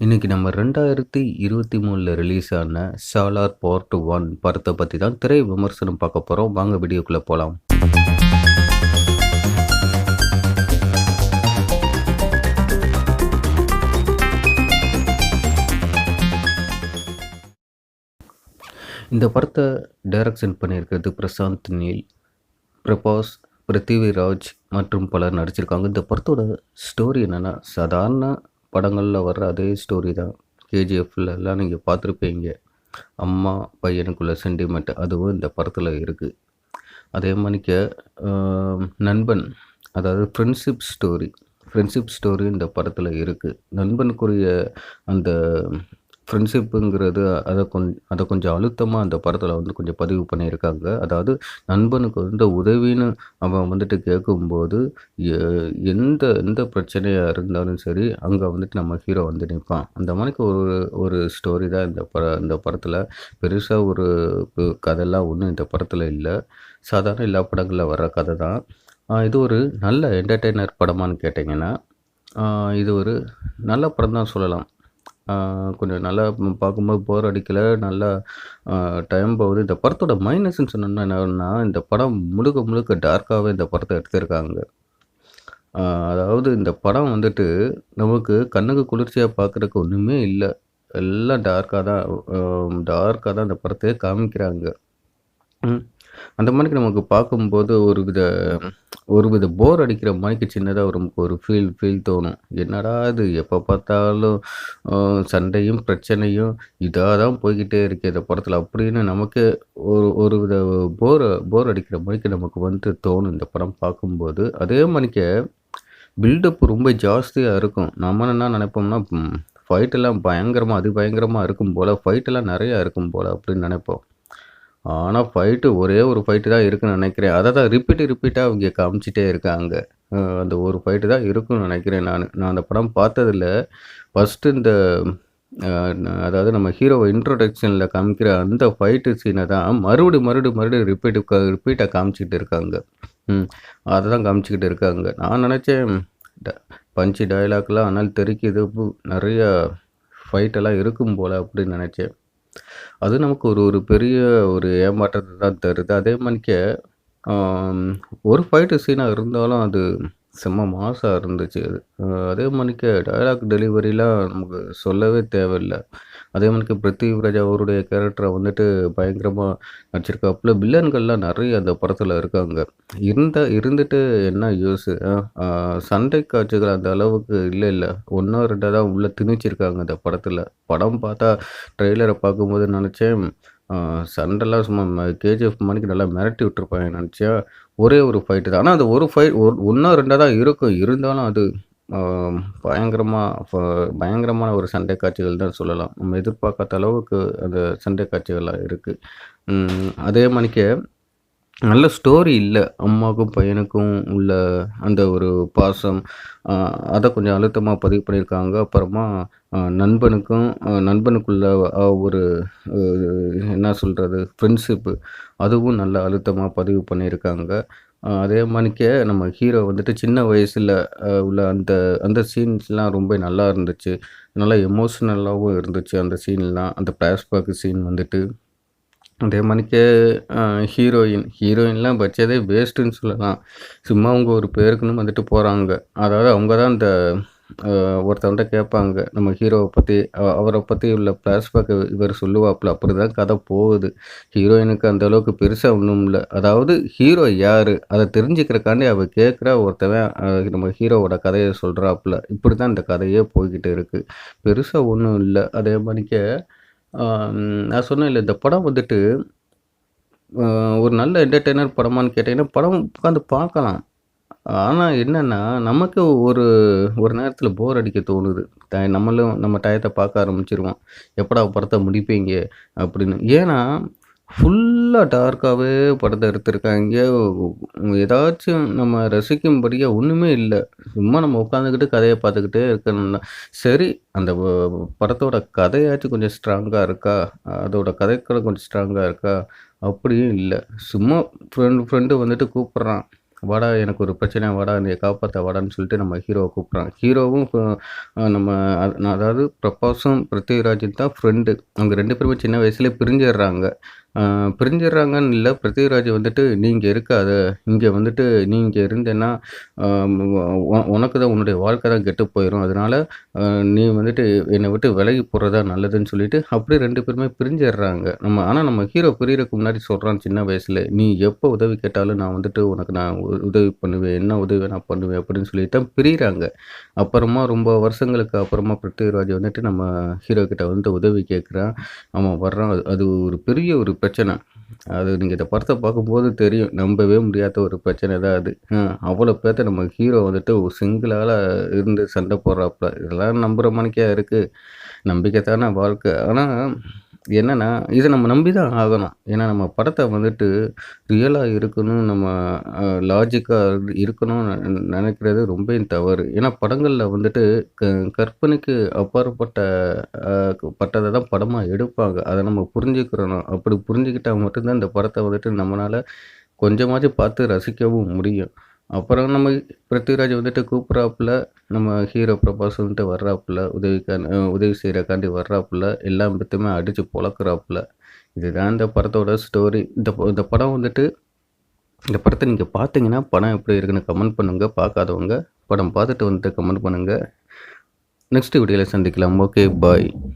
இன்னைக்கு நம்ம ரெண்டாயிரத்தி இருபத்தி மூணில் ரிலீஸ் ஆன சாலார் பார்ட் ஒன் படத்தை பற்றி தான் திரை விமர்சனம் பார்க்க போகிறோம் வாங்க வீடியோக்குள்ளே போகலாம் இந்த படத்தை டைரக்ஷன் பண்ணியிருக்கிறது பிரசாந்த் நீல் பிரபாஸ் பிருத்திவிராஜ் மற்றும் பலர் நடிச்சிருக்காங்க. இந்த படத்தோட ஸ்டோரி என்னென்னா சாதாரண படங்களில் வர்ற அதே ஸ்டோரி தான். கேஜிஎஃப்ல எல்லாம் நீங்கள் பார்த்துருப்பீங்க. அம்மா பையனுக்குள்ள சென்டிமெண்ட் அதுவும் இந்த படத்தில் இருக்குது அதே மாதிரிக்க நண்பன் அதாவது ஃப்ரெண்ட்ஷிப் ஸ்டோரி ஃப்ரெண்ட்ஷிப் ஸ்டோரி இந்த படத்தில் இருக்குது நண்பனுக்குரிய அந்த ஃப்ரெண்ட்ஷிப்புங்கிறது அதை கொஞ்சம் அதை கொஞ்சம் அழுத்தமாக அந்த படத்தில் வந்து கொஞ்சம் பதிவு பண்ணியிருக்காங்க. அதாவது நண்பனுக்கு வந்து உதவின்னு அவன் வந்துட்டு கேட்கும்போது எ- எந்த எந்த பிரச்சனையாக இருந்தாலும் சரி அங்கே வந்துட்டு நம்ம ஹீரோ வந்து நிற்பான் அந்த மாதிரிக்கு ஒரு ஒரு ஸ்டோரி தான் இந்த பட இந்த படத்தில். பெருசாக ஒரு கதைலாம் ஒன்றும் இந்த படத்தில் இல்லை. சாதாரண எல்லா படங்களில் வர்ற கதை தான். இது ஒரு நல்ல என்டர்டெய்னர் படமான்னு கேட்டிங்கன்னா இது ஒரு நல்ல படம் தான் சொல்லலாம். கொஞ்சம் நல்லா பார்க்கும்போது போர் அடிக்கல நல்லா டைம் போகுது. இந்த படத்தோட மைனஸ்ன்னு சொன்னோம்னா என்னன்னா இந்த படம் முழுக்க முழுக்க டார்க்காகவே இந்த படத்தை எடுத்திருக்காங்க. அதாவது இந்த படம் வந்துட்டு நமக்கு கண்ணுக்கு குளிர்ச்சியாக பார்க்குறதுக்கு ஒன்றுமே இல்லை. எல்லாம் டார்க்காக தான் டார்க்காக தான் இந்த படத்தையே காமிக்கிறாங்க. அந்த மாதிரிக்கு நமக்கு பார்க்கும்போது ஒரு வித ஒரு வித போர் அடிக்கிற மாதிரிக்கு சின்னதாக ஒரு நமக்கு ஒரு ஃபீல் ஃபீல் தோணும். என்னடா இது? எப்போ பார்த்தாலும் சண்டையும் பிரச்சனையும் இதாக தான் போய்கிட்டே இருக்குது இந்த படத்தில் அப்படின்னு நமக்கு ஒரு ஒரு வித போர் போர் அடிக்கிற மாதிரிக்கு நமக்கு வந்து தோணும் இந்த படம் பார்க்கும்போது. அதே மாதிரிக்க பில்டப் ரொம்ப ஜாஸ்தியாக இருக்கும். நம்ம என்ன நினைப்போம்னா ஃபைட்டெல்லாம் பயங்கரமாக அது பயங்கரமாக இருக்கும் போல் ஃபைட்டெல்லாம் நிறையா இருக்கும் போல் அப்படின்னு நினைப்போம். ஆனால் ஃபைட்டு ஒரே ஒரு ஃபைட்டு தான் இருக்குன்னு நினைக்கிறேன். அதை தான் ரிப்பீட் ரிப்பீட்டாக அவங்க காமிச்சிட்டே இருக்காங்க. அந்த ஒரு ஃபைட்டு தான் இருக்குன்னு நினைக்கிறேன் நான். நான் அந்த படம் பார்த்ததில்ல. ஃபஸ்ட்டு இந்த அதாவது நம்ம ஹீரோவை இன்ட்ரோடக்ஷனில் காமிக்கிற அந்த ஃபைட்டு சீனை தான் மறுபடி மறுபடி மறுபடியும் ரிப்பீட் ரிப்பீட்டாக காமிச்சிக்கிட்டு இருக்காங்க. அதை தான் காமிச்சிக்கிட்டு இருக்காங்க. நான் நினச்சேன் பஞ்சு டயலாக்லாம் ஆனால் தெரிக்குது பு- ஃபைட்டெல்லாம் இருக்கும் போல் அப்படின்னு நினச்சேன். அது நமக்கு ஒரு ஒரு பெரிய ஒரு ஏமாற்றத்தை தான் தருது. அதே மாதிரிக்க ஒரு ஃபைட்டு சீனாக இருந்தாலும் அது செம்ம மாசாக இருந்துச்சு. அது அதே மாதிரிக்க டயலாக் டெலிவரிலாம் நமக்கு சொல்லவே தேவையில்லை. அதே மாதிரி பிருத்திவிராஜ் அவருடைய கேரக்டரை வந்துட்டு பயங்கரமாக நடிச்சிருக்காப்புல. வில்லன்கள்லாம் நிறைய அந்த படத்தில் இருக்காங்க. இருந்த இருந்துட்டு என்ன யூஸ் சண்டை காட்சிகள் அந்த அளவுக்கு இல்லை இல்லை. ஒன்றா ரெண்டாக தான் உள்ளே திணிச்சிருக்காங்க அந்த படத்தில். படம் பார்த்தா ட்ரெய்லரை பார்க்கும்போது நினச்சேன் சண்டைலாம் சும்மா கேஜிஎஃப் மணிக்கு நல்லா மிரட்டி விட்டுருப்பாங்க நினச்சா ஒரே ஒரு ஃபைட்டு தான். ஆனால் அது ஒரு ஃபைட் ஒன்றா ரெண்டாக தான் இருக்கும். இருந்தாலும் அது பயங்கரமாக பயங்கரமான ஒரு சண்டை காட்சிகள் தான் சொல்லலாம். நம்ம எதிர்பார்க்காத அளவுக்கு அந்த சண்டை காட்சிகளாக இருக்குது அதே மாதிரிக்க நல்ல ஸ்டோரி இல்லை. அம்மாவுக்கும் பையனுக்கும் உள்ள அந்த ஒரு பாசம் அதை கொஞ்சம் அழுத்தமாக பதிவு பண்ணியிருக்காங்க. அப்புறமா நண்பனுக்கும் நண்பனுக்குள்ள ஒரு என்ன சொல்கிறது ஃப்ரெண்ட்ஷிப்பு அதுவும் நல்ல அழுத்தமாக பதிவு பண்ணியிருக்காங்க. அதே மாதிரிக்கே நம்ம ஹீரோ வந்துட்டு சின்ன வயசில் உள்ள அந்த அந்த சீன்ஸ்லாம் ரொம்ப நல்லா இருந்துச்சு. நல்லா எமோஷ்னலாகவும் இருந்துச்சு அந்த சீன்லாம் அந்த ஃப்ளாஷ்பேக் சீன் வந்துட்டு. அதே மாதிரிக்கே ஹீரோயின் ஹீரோயின்லாம் வச்சதே வேஸ்ட்டுன்னு சொல்லலாம். சும்மா அவங்க ஒரு பேருக்குன்னு வந்துட்டு போகிறாங்க அதாவது அவங்க தான் இந்த ஒருத்தவன்ட்ட கேட்பாங்க நம்ம ஹீரோவை பற்றி அவரை பற்றி உள்ள ஃப்ளாஷ்பேக் இவர் சொல்லுவாப்புல அப்படி தான் கதை போகுது. ஹீரோயினுக்கு அந்த அளவுக்கு பெருசாக ஒன்றும் இல்லை. அதாவது ஹீரோ யார்? அதை தெரிஞ்சுக்கிறக்காண்டி அவள் கேட்குற ஒருத்தவன் நம்ம ஹீரோவோட கதையை சொல்கிறாப்புல இப்படி தான் இந்த கதையே போய்கிட்டு இருக்குது பெருசாக ஒன்றும் இல்லை. அதே மாதிரிக்க நான் சொன்னேன் இல்லை இந்த படம் வந்துட்டு ஒரு நல்ல என்டர்டெய்னர் படமான்னு கேட்டிங்கன்னா படம் உட்காந்து பார்க்கலாம். ஆனால் என்னென்னா நமக்கு ஒரு ஒரு நேரத்தில் போர் அடிக்க தோணுது. த நம்மளும் நம்ம டயத்தை பார்க்க ஆரம்பிச்சிருவோம். எப்படா படத்தை முடிப்பீங்க? அப்படின்னு. ஏன்னா ஃபுல்லாக டார்க்காகவே படத்தை எடுத்திருக்காங்க. ஏதாச்சும் நம்ம ரசிக்கும்படியாக ஒன்றுமே இல்லை. சும்மா நம்ம உட்காந்துக்கிட்டு கதையை பார்த்துக்கிட்டே இருக்கணும்னா. சரி அந்த படத்தோட கதையாச்சும் கொஞ்சம் ஸ்ட்ராங்காக இருக்கா? அதோட கதைக்களம் கொஞ்சம் ஸ்ட்ராங்காக இருக்கா? அப்படியும் இல்லை. சும்மா ஃப்ரெண்ட் ஃப்ரெண்டு வந்துட்டு கூப்பிட்றான். வாடா எனக்கு ஒரு பிரச்சனை வாடா நீ காப்பாற்ற வாடான்னு சொல்லிட்டு நம்ம ஹீரோவை கூப்பிட்றான் ஹீரோவும் இப்போ நம்ம நான் அதாவது பிரபாஸும் பிருத்திவிராஜும் தான் ஃப்ரெண்டு அவங்க ரெண்டு பேருமே சின்ன வயசுலேயே பிரிஞ்சிடுறாங்க. பிரிஞ்சிடுறாங்கன்னு இல்லை. பிருத்திவிராஜ் வந்துட்டு நீங்கள் இருக்காத. இங்கே வந்துட்டு நீங்கள் இருந்தேன்னா உ- உனக்கு தான் உன்னுடைய வாழ்க்கை தான் கெட்டு போயிடும் அதனால நீ வந்துட்டு என்னை விட்டு விலகி போகிறதா நல்லதுன்னு சொல்லிட்டு அப்படியே ரெண்டு பேருமே பிரிஞ்சிடுறாங்க. நம்ம ஆனால் நம்ம ஹீரோ பிரியறதுக்கு முன்னாடி சொல்கிறான் சின்ன வயசில் நீ எப்போ உதவி கேட்டாலும் நான் வந்துட்டு உனக்கு நான் உ- உதவி பண்ணுவேன். என்ன உதவி நான் பண்ணுவேன் அப்படின்னு சொல்லிட்டு தான் பிரிகிறாங்க அப்புறமா ரொம்ப வருஷங்களுக்கு அப்புறமா பிருத்திவிராஜ் வந்துட்டு நம்ம ஹீரோ கிட்ட வந்து உதவி கேட்குறான். அவன் வர்றான். அது- அது ஒரு பெரிய ஒரு பிரச்சனை. அது நீங்கள் இந்த படத்தை பார்க்கும்போது தெரியும். நம்பவே முடியாத ஒரு பிரச்சனை தான் அது. அவ்வளோ பேர்த்த நம்ம ஹீரோ வந்துட்டு ஒரு சிங்கிளால் இருந்து சண்டை போடுறாப்புல. இதெல்லாம் நம்புகிற மணிக்கே இருக்குது நம்பிக்கை தானே வாழ்க்கை. ஆனால் என்னென்னா இதை நம்ம நம்பி தான் ஆகணும். ஏன்னா நம்ம படத்தை வந்துட்டு ரியலாக இருக்கணும் நம்ம லாஜிக்காக இருக்கணும்னு நினைக்கிறது ரொம்ப தவறு. ஏன்னா படங்களில் வந்துட்டு க கற்பனைக்கு அப்பாற்பட்ட பட்டதை தான் படமாக எடுப்பாங்க. அதை நம்ம புரிஞ்சுக்கிறணும். அப்படி புரிஞ்சுக்கிட்டால் மட்டும்தான் இந்த படத்தை வந்துட்டு நம்மளால் கொஞ்சமாச்சும் பார்த்து ரசிக்கவும் முடியும். அப்புறம் நம்ம பிருத்திவிராஜ் வந்துட்டு கூப்பிட்றாப்புல நம்ம ஹீரோ பிரபாஸ் வந்துட்டு வர்றாப்புல உதவிக்கா உதவி செய்கிறக்காண்டி வர்றாப்புல எல்லா பத்துமே அடித்து பொழக்கிறாப்புல. இதுதான் இந்த படத்தோட ஸ்டோரி இந்த ப- இந்த படம் வந்துட்டு இந்த படத்தை நீங்கள் பார்த்தீங்கன்னா படம் எப்படி இருக்குன்னு கமெண்ட் பண்ணுங்கள் பார்க்காதவங்க படம் பார்த்துட்டு வந்துட்டு கமெண்ட் பண்ணுங்கள் நெக்ஸ்ட் வீடியோவில் சந்திக்கலாம். Okay bye